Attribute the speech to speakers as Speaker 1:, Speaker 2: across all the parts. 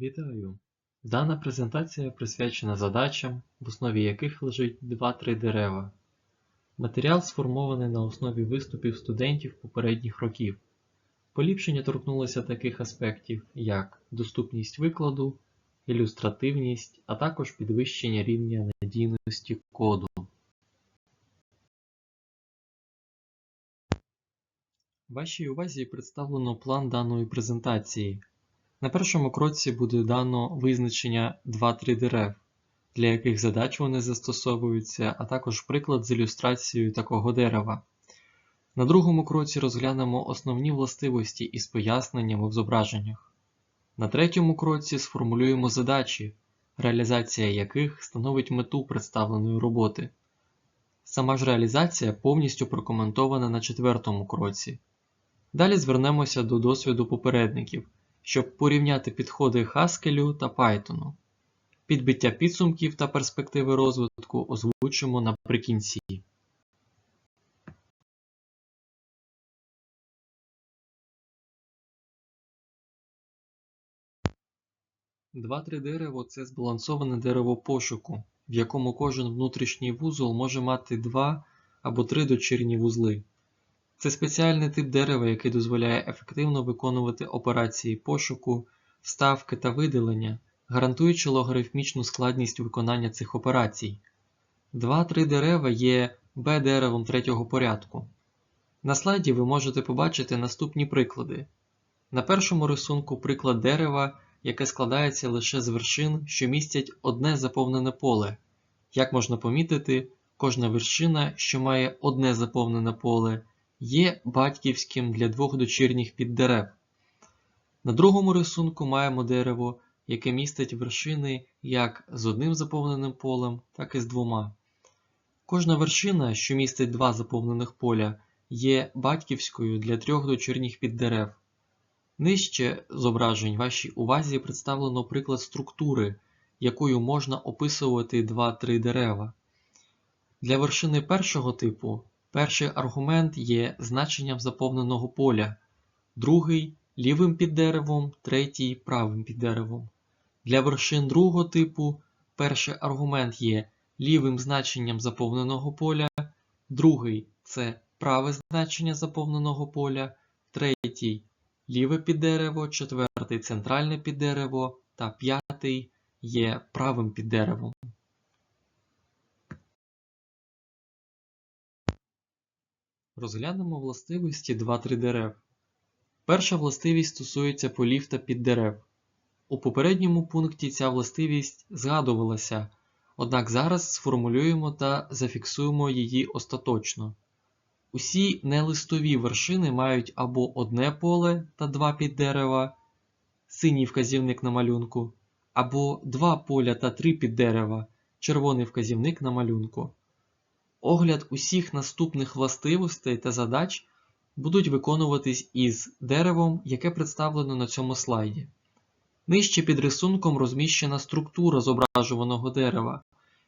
Speaker 1: Вітаю! Дана презентація присвячена задачам, в основі яких лежить 2-3 дерева. Матеріал сформований на основі виступів студентів попередніх років. Поліпшення торкнулося таких аспектів, як доступність викладу, ілюстративність, а також підвищення рівня надійності коду. Вашій увазі представлено план даної презентації. На першому кроці буде дано визначення 2-3 дерев, для яких задач вони застосовуються, а також приклад з ілюстрацією такого дерева. На другому кроці розглянемо основні властивості із поясненнями в зображеннях. На третьому кроці сформулюємо задачі, реалізація яких становить мету представленої роботи. Сама ж реалізація повністю прокоментована на четвертому кроці. Далі звернемося до досвіду попередників, щоб порівняти підходи Haskell та Python. Підбиття підсумків та перспективи розвитку озвучимо наприкінці. Два-три дерево це збалансоване дерево пошуку, в якому кожен внутрішній вузол може мати два або три дочірні вузли. Це спеціальний тип дерева, який дозволяє ефективно виконувати операції пошуку, вставки та видалення, гарантуючи логарифмічну складність виконання цих операцій. Два-три дерева є Б-деревом третього порядку. На слайді ви можете побачити наступні приклади. На першому рисунку приклад дерева, яке складається лише з вершин, що містять одне заповнене поле. Як можна помітити, кожна вершина, що має одне заповнене поле, є батьківським для двох дочірніх піддерев. На другому рисунку маємо дерево, яке містить вершини як з одним заповненим полем, так і з двома. Кожна вершина, що містить два заповнених поля, є батьківською для трьох дочірніх піддерев. Нижче зображень вашій увазі представлено приклад структури, якою можна описувати 2-3 дерева. Для вершини першого типу перший аргумент є значенням заповненого поля, другий лівим піддеревом, третій правим піддеревом. Для вершин другого типу перший аргумент є лівим значенням заповненого поля, другий це праве значення заповненого поля, третій ліве піддерево, четвертий центральне піддерево та п'ятий є правим піддеревом. Розглянемо властивості 2-3 дерев. Перша властивість стосується полів та піддерев. У попередньому пункті ця властивість згадувалася, однак зараз сформулюємо та зафіксуємо її остаточно. Усі нелистові вершини мають або одне поле та два піддерева, синій вказівник на малюнку, або два поля та три піддерева, червоний вказівник на малюнку. Огляд усіх наступних властивостей та задач будуть виконуватись із деревом, яке представлено на цьому слайді. Нижче під рисунком розміщена структура зображуваного дерева,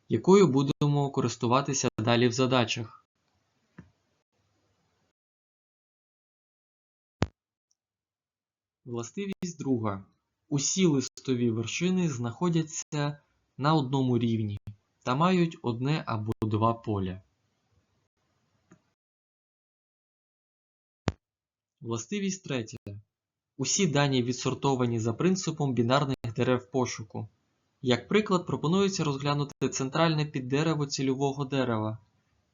Speaker 1: якою будемо користуватися далі в задачах. Властивість друга. Усі листові вершини знаходяться на одному рівні та мають одне або два поля. Властивість третя. Усі дані відсортовані за принципом бінарних дерев пошуку. Як приклад, пропонується розглянути центральне піддерево цільового дерева.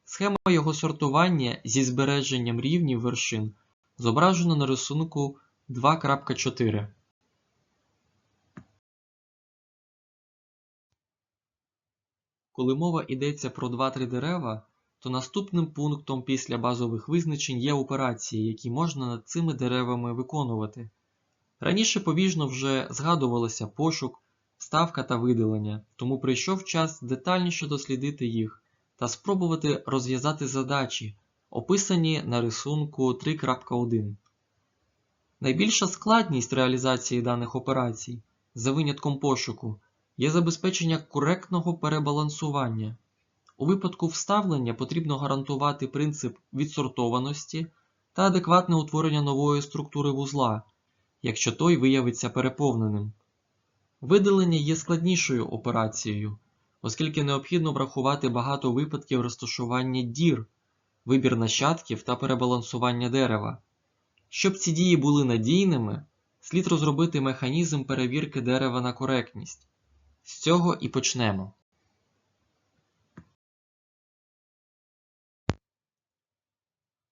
Speaker 1: Схема його сортування зі збереженням рівнів вершин зображено на рисунку 2.4. Коли мова йдеться про 2-3 дерева, то наступним пунктом після базових визначень є операції, які можна над цими деревами виконувати. Раніше побіжно вже згадувалося пошук, ставка та видалення, тому прийшов час детальніше дослідити їх та спробувати розв'язати задачі, описані на рисунку 3.1. Найбільша складність реалізації даних операцій, за винятком пошуку, є забезпечення коректного перебалансування. У випадку вставлення потрібно гарантувати принцип відсортованості та адекватне утворення нової структури вузла, якщо той виявиться переповненим. Видалення є складнішою операцією, оскільки необхідно врахувати багато випадків розташування дір, вибір нащадків та перебалансування дерева. Щоб ці дії були надійними, слід розробити механізм перевірки дерева на коректність. З цього і почнемо.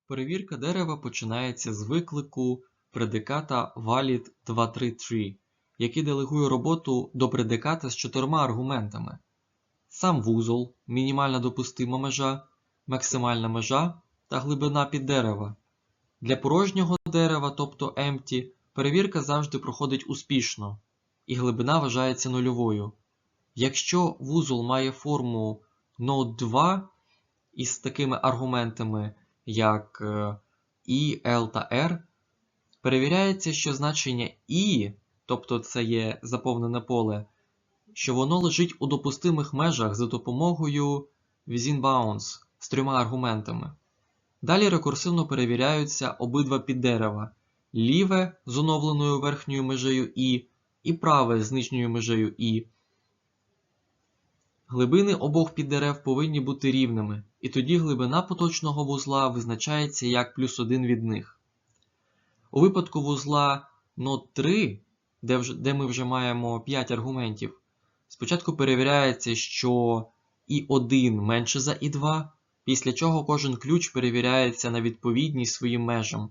Speaker 1: Перевірка дерева починається з виклику предиката valid233, який делегує роботу до предиката з чотирма аргументами: сам вузол, мінімальна допустима межа, максимальна межа та глибина під дерева. Для порожнього дерева, тобто empty, перевірка завжди проходить успішно, і глибина вважається нульовою. Якщо вузол має форму Node 2 із такими аргументами, як е, I, L та R, перевіряється, що значення I, тобто це є заповнене поле, що воно лежить у допустимих межах за допомогою within bounds з трьома аргументами. Далі рекурсивно перевіряються обидва піддерева ліве з оновленою верхньою межею І і праве з нижньою межею І. Глибини обох піддерев повинні бути рівними, і тоді глибина поточного вузла визначається як плюс один від них. У випадку вузла нод 3, де, де ми вже маємо 5 аргументів, спочатку перевіряється, що І1 менше за І2, після чого кожен ключ перевіряється на відповідність своїм межам.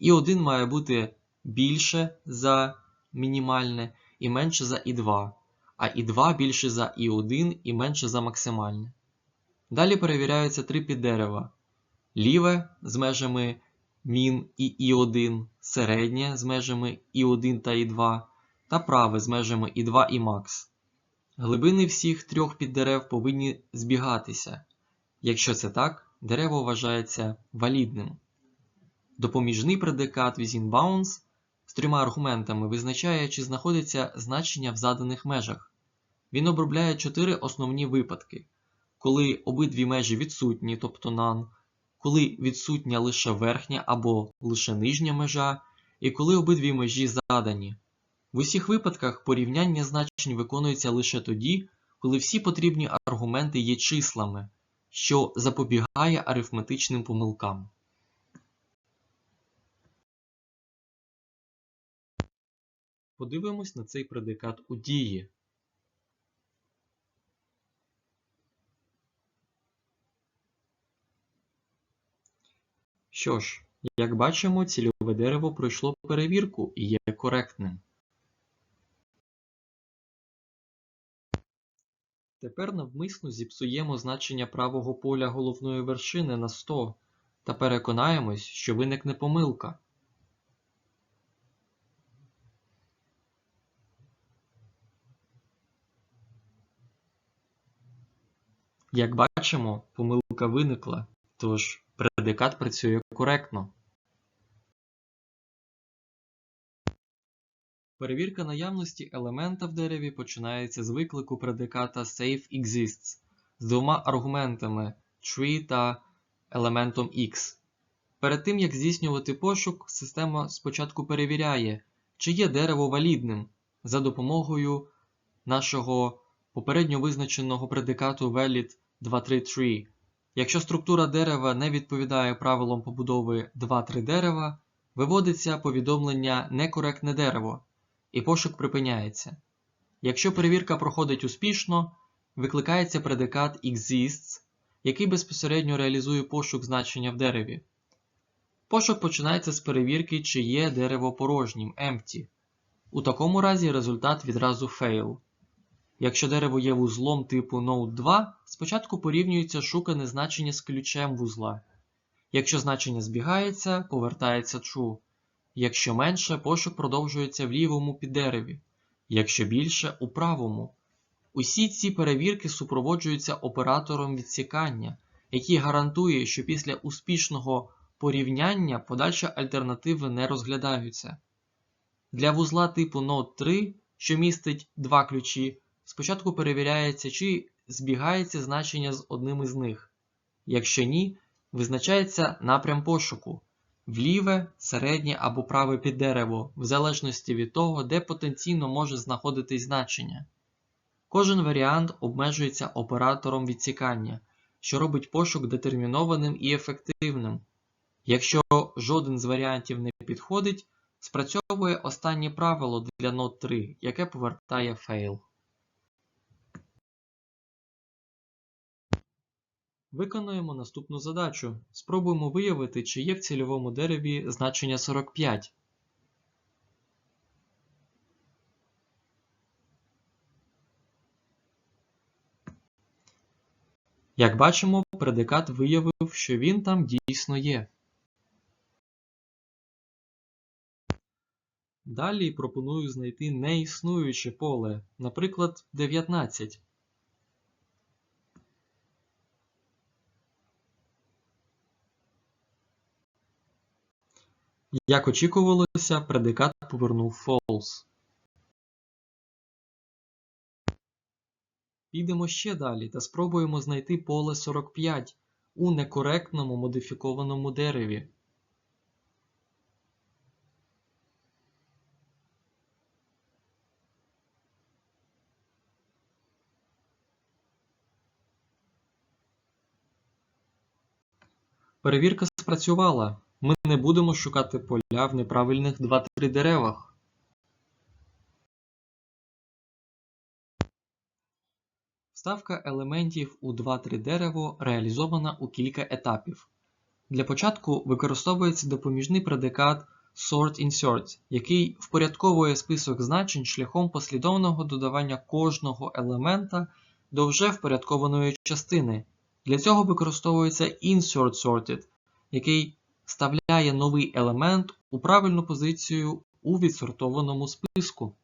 Speaker 1: І1 має бути більше за мінімальне і менше за І2 а І2 більше за І1 і менше за максимальне. Далі перевіряються три піддерева: ліве з межами мін і І1, середнє з межами І1 та І2, та праве з межами І2 і макс. Глибини всіх трьох піддерев повинні збігатися. Якщо це так, дерево вважається валідним. Допоміжний предикат within bounds з трьома аргументами визначає, чи знаходиться значення в заданих межах. Він обробляє чотири основні випадки: коли обидві межі відсутні, тобто none, коли відсутня лише верхня або лише нижня межа, і коли обидві межі задані. В усіх випадках порівняння значень виконується лише тоді, коли всі потрібні аргументи є числами, що запобігає арифметичним помилкам. Подивимось на цей предикат у дії. Що ж, як бачимо, цільове дерево пройшло перевірку і є коректним. Тепер навмисно зіпсуємо значення правого поля головної вершини на 100 та переконаємось, що виникне помилка. Як бачимо, помилка виникла, тож предикат працює коректно. Перевірка наявності елемента в дереві починається з виклику предиката SafeExists з двома аргументами tree та елементом x. Перед тим як здійснювати пошук, система спочатку перевіряє, чи є дерево валідним за допомогою нашого попередньо визначеного предикату valid233. Якщо структура дерева не відповідає правилам побудови 2-3 дерева, виводиться повідомлення некоректне дерево, і пошук припиняється. Якщо перевірка проходить успішно, викликається предикат exists, який безпосередньо реалізує пошук значення в дереві. Пошук починається з перевірки, чи є дерево порожнім empty. У такому разі результат відразу fail. Якщо дерево є вузлом типу Node 2, спочатку порівнюється шукане значення з ключем вузла. Якщо значення збігається, повертається true. Якщо менше, пошук продовжується в лівому піддереві, якщо більше у правому. Усі ці перевірки супроводжуються оператором відсікання, який гарантує, що після успішного порівняння подальші альтернативи не розглядаються. Для вузла типу Node 3, що містить два ключі, спочатку перевіряється, чи збігається значення з одним із них. Якщо ні, визначається напрям пошуку. в ліве, середнє або праве піддерево, в залежності від того, де потенційно може знаходитись значення. Кожен варіант обмежується оператором відсікання, що робить пошук детермінованим і ефективним. Якщо жоден з варіантів не підходить, спрацьовує останнє правило для нод 3, яке повертає fail. Виконуємо наступну задачу. Спробуємо виявити, чи є в цільовому дереві значення 45. Як бачимо, предикат виявив, що він там дійсно є. Далі пропоную знайти неіснуюче поле, наприклад, 19. Як очікувалося, предикат повернув false. Підемо ще далі та спробуємо знайти поле 45 у некоректному модифікованому дереві. Перевірка спрацювала. Ми не будемо шукати поля в неправильних 2-3 деревах. Вставка елементів у 2-3 дерево реалізована у кілька етапів. Для початку використовується допоміжний предикат sort-insert, який впорядковує список значень шляхом послідовного додавання кожного елемента до вже впорядкованої частини. Для цього використовується insert sorted, який вставляє новий елемент у правильну позицію у відсортованому списку.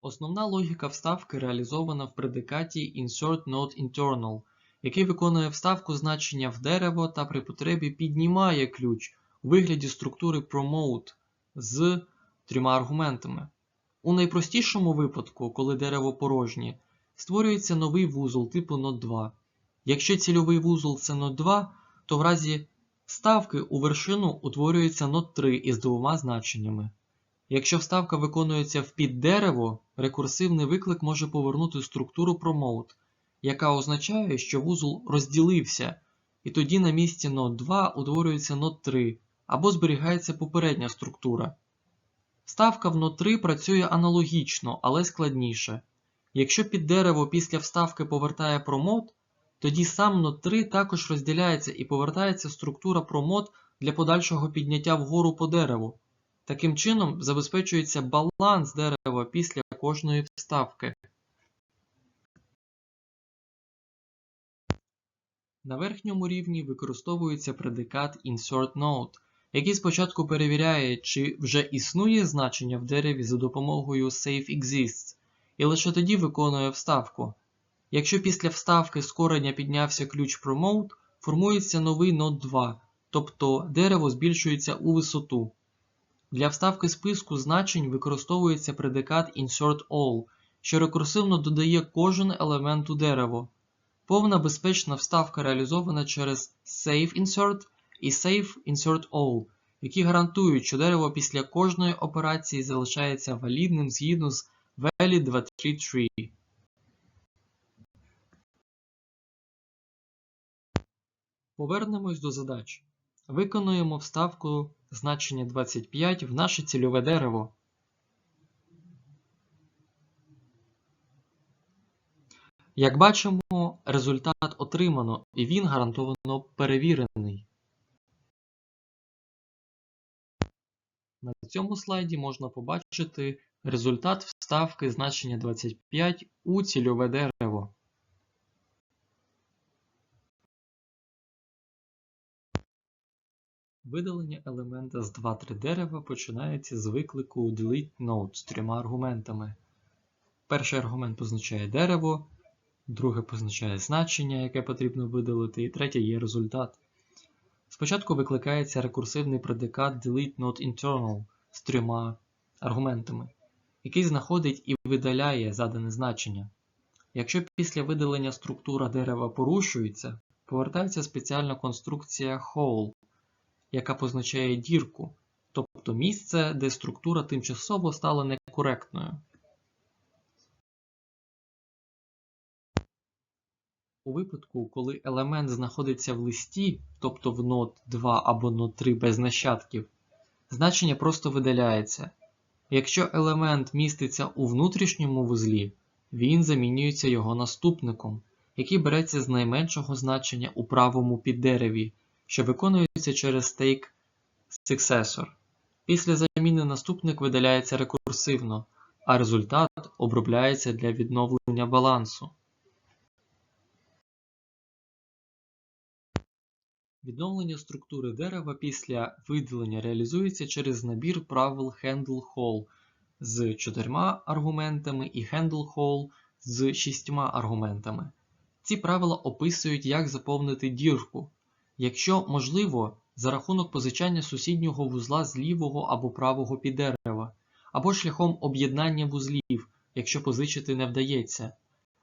Speaker 1: Основна логіка вставки реалізована в предикаті InsertNodeInternal, який виконує вставку значення в дерево та при потребі піднімає ключ у вигляді структури promote з трьома аргументами. У найпростішому випадку, коли дерево порожнє, створюється новий вузол типу Node2. Якщо цільовий вузол це Node2, то в разі ставки у вершину утворюється Node3 із двома значеннями. Якщо вставка виконується в піддерево, рекурсивний виклик може повернути структуру promote, яка означає, що вузол розділився, і тоді на місці Node2 утворюється Node3 або зберігається попередня структура. Ставка в Node3 працює аналогічно, але складніше. Якщо під дерево після вставки повертає promote, тоді сам Node3 також розділяється і повертається структура promote для подальшого підняття вгору по дереву. Таким чином забезпечується баланс дерева після кожної вставки. На верхньому рівні використовується предикат InsertNode, який спочатку перевіряє, чи вже існує значення в дереві за допомогою SafeExists, і лише тоді виконує вставку. Якщо після вставки з кореня піднявся ключ Promote, формується новий Node 2, тобто дерево збільшується у висоту. Для вставки списку значень використовується предикат InsertAll, що рекурсивно додає кожен елемент у дерево. Повна безпечна вставка реалізована через SafeInsert і SafeInsertAll, які гарантують, що дерево після кожної операції залишається валідним згідно з Valid 233. Повернемось до задач. Виконуємо вставку значення 25 в наше цільове дерево. Як бачимо, результат отримано і він гарантовано перевірений. На цьому слайді можна побачити результат вставки значення 25 у цільове дерево. Видалення елемента з 2-3 дерева починається з виклику delete node з трьома аргументами. Перший аргумент позначає дерево, друге позначає значення, яке потрібно видалити, і третє є результат. Спочатку викликається рекурсивний предикат delete node internal з трьома аргументами, який знаходить і видаляє задане значення. Якщо після видалення структура дерева порушується, повертається спеціальна конструкція hole, яка позначає дірку, тобто місце, де структура тимчасово стала некоректною. У випадку, коли елемент знаходиться в листі, тобто в нот 2 або нот 3 без нащадків, значення просто видаляється. Якщо елемент міститься у внутрішньому вузлі, він замінюється його наступником, який береться з найменшого значення у правому піддереві, що виконується через стейк successor. Після заміни наступник видаляється рекурсивно, а результат обробляється для відновлення балансу. Відновлення структури дерева після видалення реалізується через набір правил Handle Hall з чотирма аргументами і Handle Hall з шістьма аргументами. Ці правила описують, як заповнити дірку, якщо можливо, за рахунок позичання сусіднього вузла з лівого або правого піддерева, або шляхом об'єднання вузлів, якщо позичити не вдається.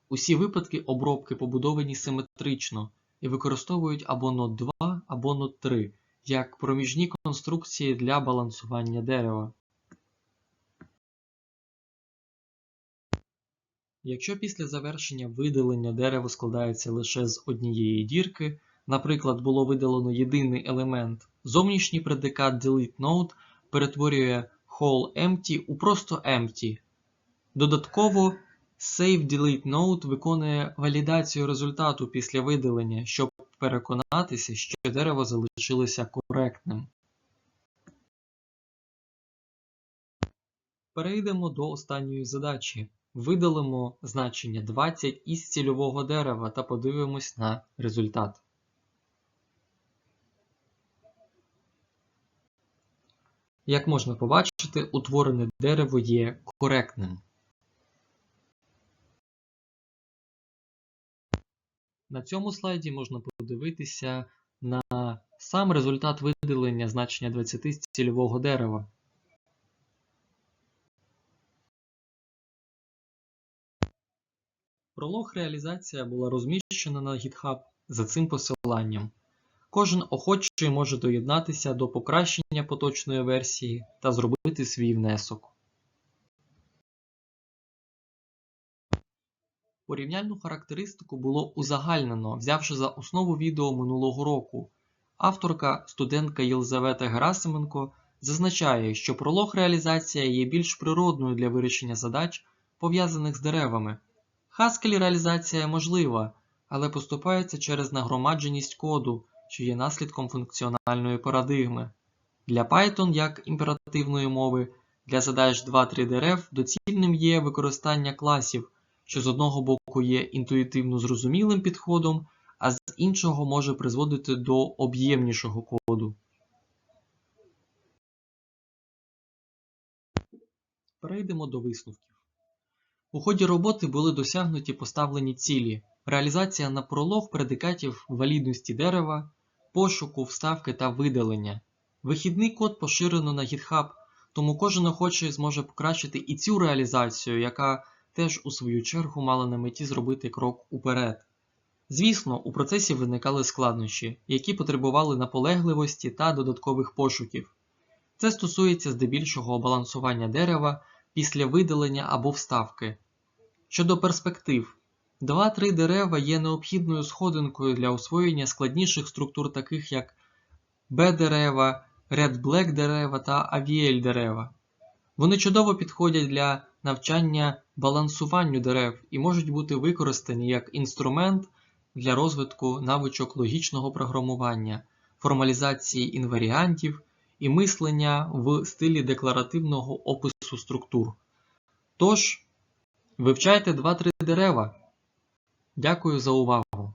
Speaker 1: Усі випадки обробки побудовані симетрично і використовують або нот 2, або нот 3 як проміжні конструкції для балансування дерева. Якщо після завершення видалення дерево складається лише з однієї дірки, наприклад, було видалено єдиний елемент, зовнішній предикат delete node перетворює whole empty у просто empty. Додатково Save Delete Node виконує валідацію результату після видалення, щоб переконатися, що дерево залишилося коректним. Перейдемо до останньої задачі. Видалимо значення 20 із цільового дерева та подивимось на результат. Як можна побачити, утворене дерево є коректним. На цьому слайді можна подивитися на сам результат видалення значення 20 з цільового дерева. Пролог реалізація була розміщена на GitHub за цим посиланням. Кожен охочий може доєднатися до покращення поточної версії та зробити свій внесок. Порівняльну характеристику було узагальнено, взявши за основу відео минулого року. Авторка, студентка Єлизавета Герасименко, зазначає, що пролог реалізація є більш природною для вирішення задач, пов'язаних з деревами. Haskell реалізація можлива, але поступається через нагромадженість коду, що є наслідком функціональної парадигми. Для Python як імперативної мови для задач 2-3 дерев доцільним є використання класів що з одного боку є інтуїтивно зрозумілим підходом, а з іншого може призводити до об'ємнішого коду. Перейдемо до висновків. У ході роботи були досягнуті поставлені цілі, реалізація на пролог предикатів валідності дерева, пошуку, вставки та видалення. Вихідний код поширено на GitHub, тому кожен охочий зможе покращити і цю реалізацію, яка теж у свою чергу мали на меті зробити крок уперед. Звісно, у процесі виникали складнощі, які потребували наполегливості та додаткових пошуків. Це стосується здебільшого балансування дерева після видалення або вставки. Щодо перспектив, 2-3 дерева є необхідною сходинкою для освоєння складніших структур, таких як Б-дерева, Red-Black дерева та AVL дерева. Вони чудово підходять для навчання балансуванню дерев і можуть бути використані як інструмент для розвитку навичок логічного програмування, формалізації інваріантів і мислення в стилі декларативного опису структур. Тож, вивчайте 2-3 дерева. Дякую за увагу!